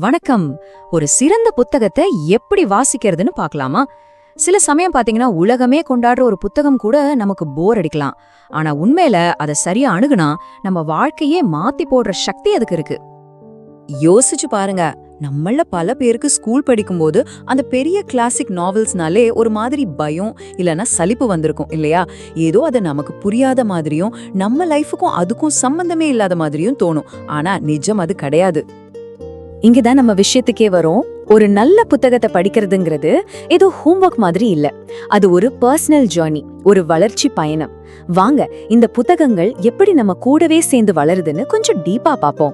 வணக்கம். ஒரு சிறந்த புத்தகத்தை எப்படி வாசிக்கிறதுன்னு பார்க்கலாமா? சில சமயம் பார்த்தீங்கன்னா உலகமே கொண்டாடுற ஒரு புத்தகம் கூட நமக்கு போர் அடிக்கலாம். ஆனா உண்மையில அதை சரியா அணுகுனா நம்ம வாழ்க்கையே மாத்தி போடுற சக்தி அதுக்கு இருக்கு. யோசிச்சு பாருங்க. நம்மள பல பேருக்கு ஸ்கூல் படிக்கும்போது அந்த பெரிய கிளாசிக் நாவல்ஸ்னாலே ஒரு மாதிரி பயம் இல்லைன்னா சலிப்பு வந்திருக்கும் இல்லையா? ஏதோ அது நமக்கு புரியாத மாதிரியும் நம்ம லைஃபுக்கும் அதுக்கும் சம்பந்தமே இல்லாத மாதிரியும் தோணும். ஆனா நிஜம் அது கிடையாது. இங்கதான் நம்ம விஷயத்துக்கே வரோம். ஒரு நல்ல புத்தகத்தை படிக்கிறதுங்கிறது ஏதோ ஹோம்ஒர்க் மாதிரி இல்ல. அது ஒரு பர்சனல் ஜேர்னி ஒரு வளர்ச்சி பயணம். வாங்க இந்த புத்தகங்கள் எப்படி நம்ம கூடவே சேர்ந்து வளருதுன்னு கொஞ்சம் டீப்பா பாப்போம்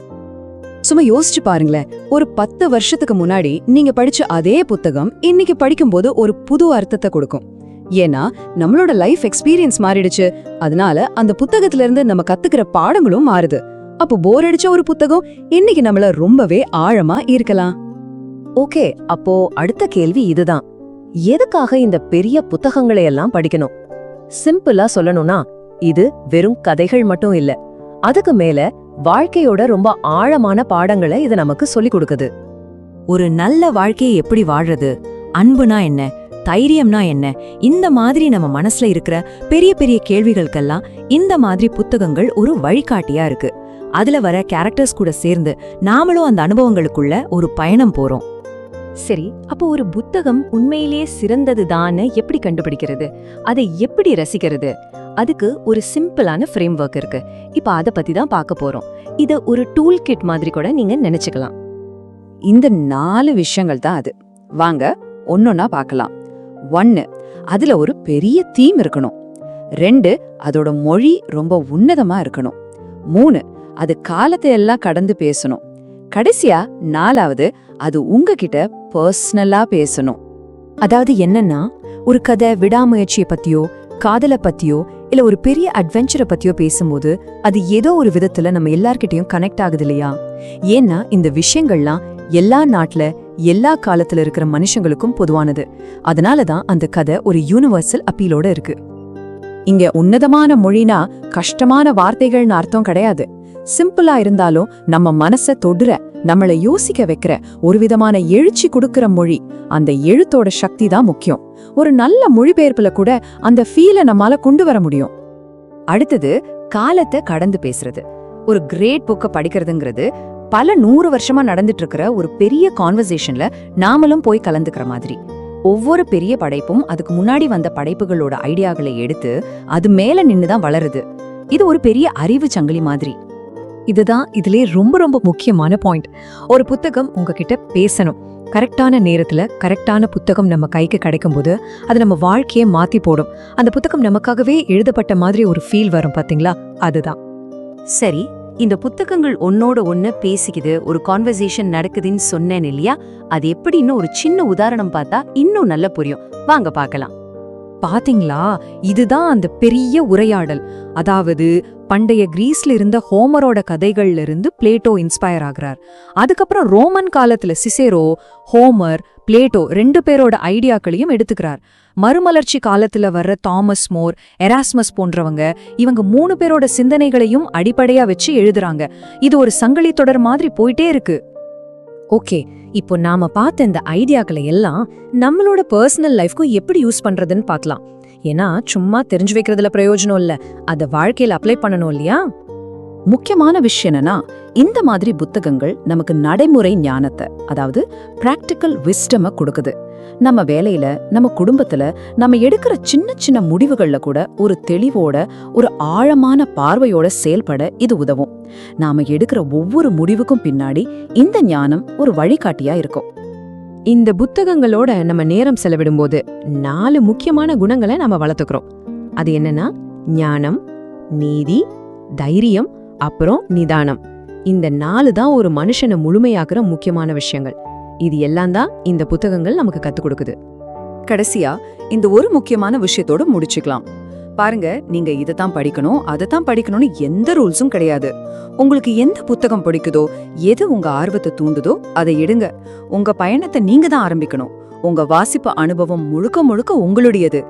சும்மா யோசிச்சு பாருங்களேன். ஒரு பத்து வருஷத்துக்கு முன்னாடி நீங்க படிச்ச அதே புத்தகம் இன்னைக்கு படிக்கும்போது ஒரு புது அர்த்தத்தை கொடுக்கும். ஏன்னா நம்மளோட லைஃப் எக்ஸ்பீரியன்ஸ் மாறிடுச்சு. அதனால அந்த புத்தகத்துல இருந்து நம்ம கத்துக்கிற பாடங்களும் மாறுது. அப்போ போர் அடிச்ச ஒரு புத்தகம் இன்னைக்கு நம்மள ரொம்பவே ஆழமா இருக்கலாம் ஓகே அப்போ அடுத்த கேள்வி இதுதான். எதுக்காக இந்த பெரிய புத்தகங்களை எல்லாம் படிக்கணும்? சிம்பிளா சொல்லணும்னா இது வெறும் கதைகள் மட்டும் இல்ல. அதுக்கு மேல வாழ்க்கையோட ரொம்ப ஆழமான பாடங்களை இது நமக்கு சொல்லிக் கொடுக்குது. ஒரு நல்ல வாழ்க்கையை எப்படி வாழ்றது? அன்புனா என்ன? தைரியம்னா என்ன? இந்த மாதிரி நம்ம மனசுல இருக்கிற பெரிய பெரிய கேள்விகளுக்கெல்லாம் இந்த மாதிரி புத்தகங்கள் ஒரு வழிகாட்டியா இருக்கு. அதுல வர கேரக்டர்ஸ் கூட சேர்ந்து நாமளும் அந்த அனுபவங்களுக்குள்ள ஒரு பயணம் போறோம். சரி அப்போ ஒரு புத்தகம் உண்மையிலேயே சிறந்ததுதான்னு எப்படி கண்டுபிடிக்கிறது? அதை எப்படி ரசிக்கிறது? அதுக்கு ஒரு சிம்பிளான ஃப்ரேம் ஒர்க் இருக்கு. இப்ப அத பத்தி தான் பார்க்க போறோம். இத ஒரு டூல் கிட் மாதிரி கூட நீங்க நினைச்சுக்கலாம். இந்த நாலு விஷயங்கள் தான் அது. வாங்க ஒன்னொன்னா பார்க்கலாம். ஒன்னு அதுல ஒரு பெரிய தீம் இருக்கணும். ரெண்டு அதோட மொழி ரொம்ப உன்னதமா இருக்கணும். மூணு அது காலத்தை எல்லாம் கடந்து பேசணும். கடைசியா நாலாவது அது உங்ககிட்ட பர்சனலா பேசணும். அதாவது என்னன்னா ஒரு கதை விடாமுயற்சியை பத்தியோ காதலை பத்தியோ இல்ல ஒரு பெரிய அட்வென்ச்சரை பத்தியோ பேசும்போது அது ஏதோ ஒரு விதத்துல நம்ம எல்லார்கிட்டயும் கனெக்ட் ஆகுது இல்லையா? ஏன்னா இந்த விஷயங்கள்லாம் எல்லா நாட்டுல எல்லா காலத்துல இருக்கிற மனுஷங்களுக்கும் பொதுவானது. அதனால தான் அந்த கதை ஒரு யூனிவர்சல் அப்பீலோட இருக்கு. இங்க உன்னதமான மொழினா கஷ்டமான வார்த்தைகள்னு அர்த்தம் கிடையாது. சிம்பிளா இருந்தாலும் நம்ம மனச தொடுற நம்மளை யோசிக்க வைக்கிற ஒரு விதமான எழுச்சி கொடுக்கிற மொழி அந்த எழுத்தோட சக்தி தான் முக்கியம். ஒரு நல்ல மொழிபெயர்ப்புல கூட அந்த ஃபீலை நம்மால கொண்டு வர முடியும். அடுத்தது காலத்தை கடந்து பேசுறது. ஒரு கிரேட் புக்கை படிக்கிறதுங்கிறது பல நூறு வருஷமா நடந்துட்டு இருக்கிற ஒரு பெரிய கான்வர்சேஷன்ல நாமளும் போய் கலந்துக்கிற மாதிரி. ஒவ்வொரு பெரிய படைப்பும் அதுக்கு முன்னாடி வந்த படைப்புகளோட ஐடியாக்களை எடுத்து அது மேல நின்னு தான் வளருது. இது ஒரு பெரிய அறிவு சங்கிலி மாதிரி. இதுதான் இதுலயே ரொம்ப ரொம்ப முக்கியமான பாயிண்ட் ஒரு புத்தகம் உங்ககிட்ட பேசணும். கரெக்டான நேரத்துல கரெக்டான புத்தகம் நம்ம கைக்கு கிடைக்கும்போது அது நம்ம வாழ்க்கையை மாத்தி போடும். அந்த புத்தகம் நமக்காகவே எழுதப்பட்ட மாதிரி ஒரு ஃபீல் வரும் பாத்தீங்களா? அதுதான். சரி இந்த புத்தகங்கள் ஒன்னோட ஒன்னு பேசிக்குது ஒரு கான்வர்சேஷன் நடக்குதுன்னு சொன்னேன் இல்லையா? அது எப்படின்னு ஒரு சின்ன உதாரணம் பார்த்தா இன்னும் நல்லா புரியும். வாங்க பார்க்கலாம். பாத்தீங்களா? இதுதான் அந்த பெரிய உரையாடல். அதாவது பண்டைய கிரீஸ்ல இருந்த ஹோமரோட கதைகள்ல இருந்து பிளேட்டோ இன்ஸ்பயர் ஆகுறார். அதுக்கப்புறம் ரோமன் காலத்துல சிசேரோ ஹோமர் பிளேட்டோ ரெண்டு பேரோட ஐடியாக்களையும் எடுத்துக்கிறார். மறுமலர்ச்சி காலத்துல வர்ற தாமஸ் மோர் எராஸ்மஸ் போன்றவங்க இவங்க மூணு பேரோட சிந்தனைகளையும் அடிப்படையா வச்சு எழுதுறாங்க. இது ஒரு சங்கிலி தொடர் மாதிரி போயிட்டே இருக்கு. ஓகே இப்போ நாம பார்த்த இந்த ஐடியாக்களை எல்லாம் நம்மளோட பர்சனல் லைஃப்க்கும் எப்படி யூஸ் பண்றதுன்னு பார்க்கலாம். ஏன்னா சும்மா தெரிஞ்சு வைக்கிறதுல பிரயோஜனம் இல்ல. அதை வாழ்க்கையில அப்ளை பண்ணணும் இல்லையா? முக்கியமான விஷயம் என்னன்னா இந்த மாதிரி புத்தகங்கள் நமக்கு நடைமுறை ஞானத்தை அதாவது பிராக்டிக்கல் விஸ்டம கொடுக்குது. நம்ம வேலையில நம்ம குடும்பத்துல நம்ம எடுக்கிற சின்ன சின்ன முடிவுகள்ல கூட ஒரு தெளிவோட ஒரு ஆழமான பார்வையோட செயல்பட இது உதவும். நாம எடுக்கிற ஒவ்வொரு முடிவுக்கும் பின்னாடி இந்த ஞானம் ஒரு வழிகாட்டியா இருக்கும். இந்த புத்தகங்களோட நம்ம நேரம் செலவிடும்போது நாலு முக்கியமான குணங்களை நம்ம வளர்த்துக்கிறோம். அது என்னன்னா ஞானம் நீதி தைரியம் அப்புறம் நிதானம். இந்த நாலு தான் ஒரு மனுஷனை முழுமையாக்குற முக்கியமான விஷயங்கள். இது எல்லாம் தான் இந்த புத்தகங்கள் நமக்கு கத்துக் கொடுக்குது. கடைசியா இந்த ஒரு முக்கியமான விஷயத்தோட முடிச்சுக்கலாம். பாருங்க நீங்க இதைத்தான் படிக்கணும் அதைத்தான் படிக்கணும்னு எந்த ரூல்ஸும் கிடையாது. உங்களுக்கு எந்த புத்தகம் பிடிக்குதோ எது உங்க ஆர்வத்தை தூண்டுதோ அதை எடுங்க. உங்க பயணத்தை நீங்க தான் ஆரம்பிக்கணும். உங்க வாசிப்பு அனுபவம் முழுக்க முழுக்க உங்களுடையது.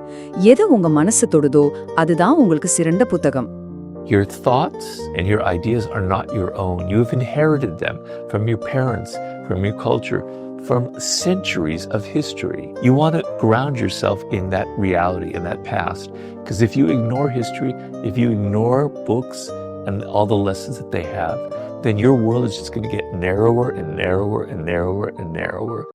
எது உங்க மனசு தொடுதோ அதுதான் உங்களுக்கு சிறந்த புத்தகம். Your thoughts and your ideas are not your own. You've inherited them from your parents, from your culture, from centuries of history. You want to ground yourself in that reality, in that past. Because if you ignore history, if you ignore books and all the lessons that they have, then your world is just going to get narrower and narrower and narrower and narrower.